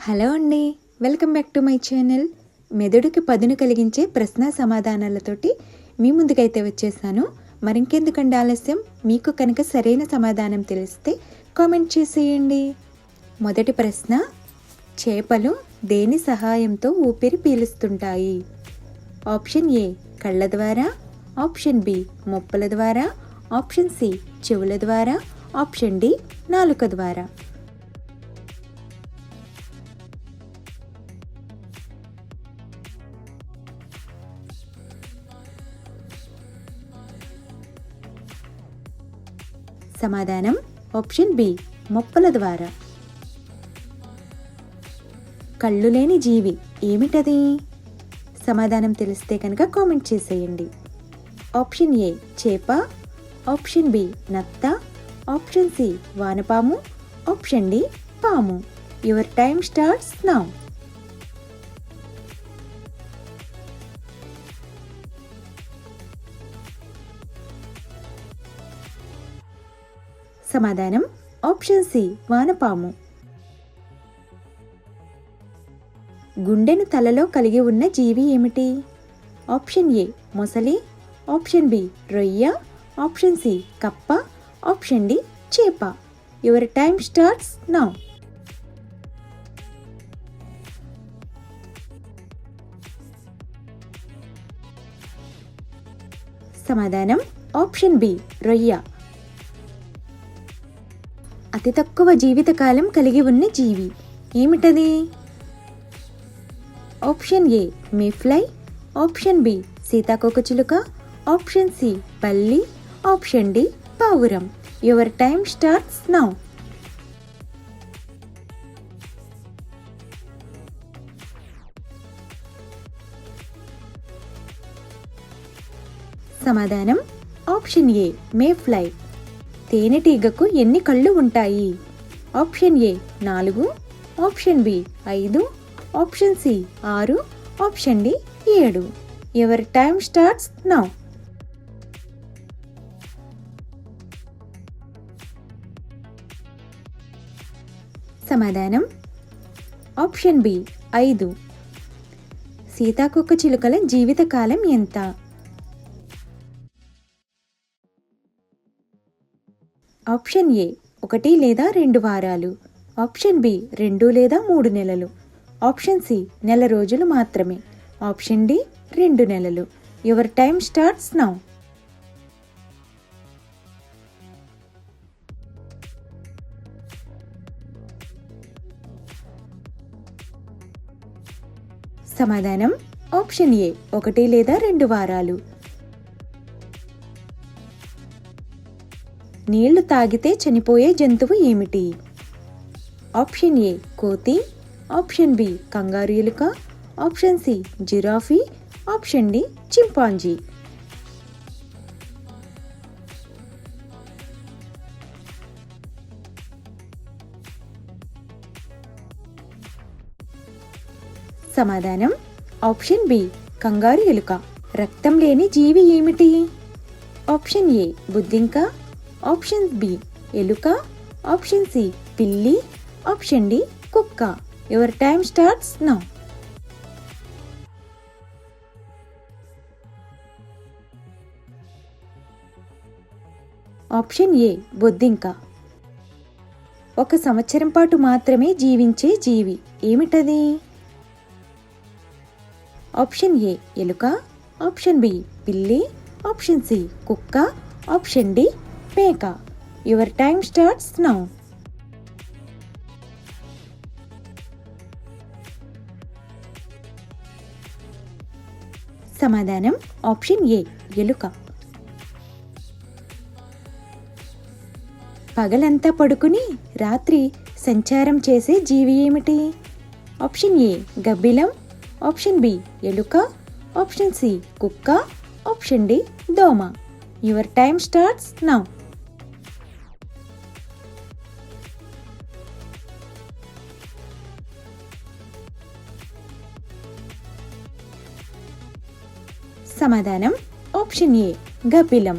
Hello అండి. Welcome back to my channel. మెదడుకి పదును కలిగించే ప్రశ్న సమాధానాలతోటి మీ ముందుకైతే వచ్చేసాను. మరింకెందుకండి ఆలస్యం? మీకు కనుక సరైన సమాధానం తెలిస్తే కామెంట్ చేసేయండి. మొదటి ప్రశ్న చేపలు దేని సహాయంతో ఊపిరి పీలుస్తుంటాయి? ఆప్షన్ ఏ కళ్ళ ద్వారా. ఆప్షన్ బి మొప్పల ద్వారా. ఆప్షన్ సి చెవుల ద్వారా. ఆప్షన్ డి నాలుక ద్వారా. సమాధానం ఆప్షన్ బి మొప్పల ద్వారా. కళ్ళు లేని జీవి ఏమిటది? సమాధానం తెలిస్తే కనుక కామెంట్ చేసేయండి. ఆప్షన్ ఏ చేప. ఆప్షన్ బి నత్త. ఆప్షన్ సి వానపాము. ఆప్షన్ డి పాము. యువర్ టైమ్ స్టార్ట్స్ నౌ సమాధానం ఆప్షన్ సి వానపాము. గుండెను తలలో కలిగి ఉన్న జీవి ఏమిటి? ఆప్షన్ ఏ మొసలి. ఆప్షన్ బి రొయ్య. ఆప్షన్ సి కప్ప. ఆప్షన్ డి చేప. Your time starts now. సమాధానం ఆప్షన్ బి రొయ్య. అతి తక్కువ జీవితకాలం కలిగి ఉన్న జీవి. ఏమిటది? Option A mayfly option B సీతాకోకచిలుక ఆప్షన్ సి పల్లి. ఆప్షన్ డి పావురం. Your time starts now. సమాధానం ఆప్షన్ ఏ మే ఫ్లై. తేనెటీగకు ఎన్ని కళ్ళు ఉంటాయి? ఆప్షన్ ఏ నాలుగు ఆప్షన్ బి ఐదు ఆప్షన్ సి ఆరు ఆప్షన్ డి ఏడు. ఎవరి టైమ్ స్టార్ట్స్ నౌ సమాధానం. ఆప్షన్ బి ఐదు. సీతాకొక్క చిలుకల జీవితకాలం ఎంత? ఆప్షన్ ఏ ఒకటి లేదా రెండు వారాలు. ఆప్షన్ బి రెండు లేదా మూడు నెలలు. ఆప్షన్ సి నెల రోజులు మాత్రమే. ఆప్షన్ డి రెండు నెలలు. యువర్ టైమ్ స్టార్ట్స్ నౌ సమాధానం ఆప్షన్ ఏ ఒకటి లేదా రెండు వారాలు. నీళ్ళు తాగితే చనిపోయే జంతువు ఏమిటి? ఆప్షన్ ఏ కోతి. ఆప్షన్ బి కంగారు ఎలుక. Option C giraffe. Option D chimpanzee. సమాధానం ఆప్షన్ బి కంగారు ఎలుక. రక్తం లేని జీవి ఏమిటి? ఆప్షన్ ఏ బుద్ధింక. ఆప్షన్ బి ఎలుక ఆప్షన్ సి పిల్లి ఆప్షన్ డి కుక్క. Your time starts now option A బొద్దింక. ఒక సంవత్సరం పాటు మాత్రమే జీవించే జీవి. ఏమిటది? ఆప్షన్ ఏ ఎలుక ఆప్షన్ బి పిల్లి ఆప్షన్ సి కుక్క ఆప్షన్ డి మేక యువర్ టైమ్ స్టార్ట్స్ నౌ సమాధానం ఆప్షన్ ఏ ఎలుక పగలంతా పడుకుని రాత్రి సంచారం చేసే జీవి ఏమిటి? ఆప్షన్ ఏ గబ్బిలం. ఆప్షన్ బి ఎలుక. ఆప్షన్ సి కుక్క. ఆప్షన్ డి దోమ. యువర్ టైమ్ స్టార్ట్స్ నౌ సమాధానం ఆప్షన్ ఏ గబ్బిలం